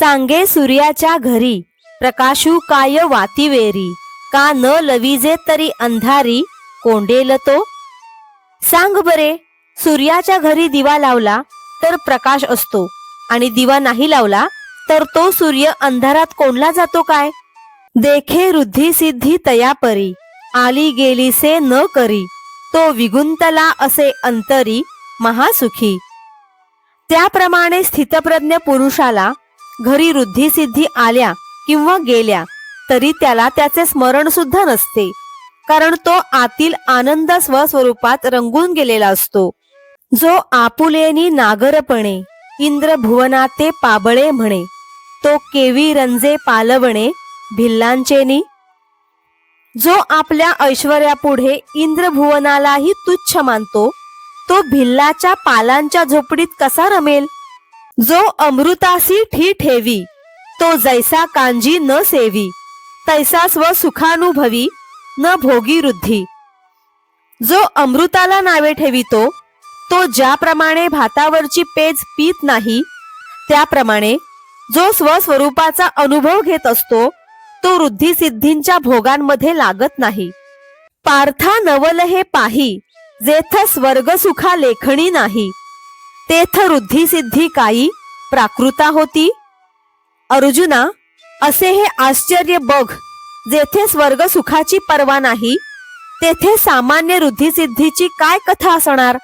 सांगे सूर्याच्या घरी. प्रकाशू काय वातीवेरी. का न लविजे तरी अंधारी. कोंडेल तो. सांग बरे सूर्याच्या घरी दिवा लावला तर प्रकाश असतो. आणि दिवा नाही लावला तर तो सूर्य अंधारात कोंडला जातो काय? देखे रुद्धी सिद्धी तया परी. आली गेली से न करी. तो विगुंतला असे अंतरी महासुखी. त्याप्रमाणे स्थितप्रज्ञ पुरुषाला घरी रुद्धी आल्या किंवा गेल्या तरी त्याला त्याचे स्मरण सुद्धा नसते. कारण तो आतील आनंद स्वस्वरूपात रंगून गेलेला असतो. जो आपुलेनी नागरपणे इंद्र भुवनाते पाबळे म्हणे तो केवी रंजे पालवणे भिल्लांचेनी. जो आपल्या ऐश्वर्यापुढे इंद्रभुवनालाही तुच्छ मानतो तो भिल्लाच्या पालांच्या झोपडीत कसा रमेल? जो अमृतासी ठी ठेवी तो जैसा कांजी न सेवी तैसा स्व सुखानुभवी न भोगी रुद्धी. जो अमृताला नावे ठेवितो तो ज्याप्रमाणे भातावरची पेज पीत नाही त्याप्रमाणे जो स्वस्वरूपाचा अनुभव घेत असतो तो वृद्धी सिद्धींच्या भोगांमध्ये लागत नाही. पार्था नवल हे पाही जेथ स्वर्ग सुखा लेखणी नाही. तेथ रुद्धिसिद्धी सिद्धी काही प्राकृता होती. अर्जुना असे हे आश्चर्य बघ जेथे स्वर्ग सुखाची पर्वा नाही तेथे सामान्य रुद्धिसिद्धीची सिद्धीची काय कथा असणार?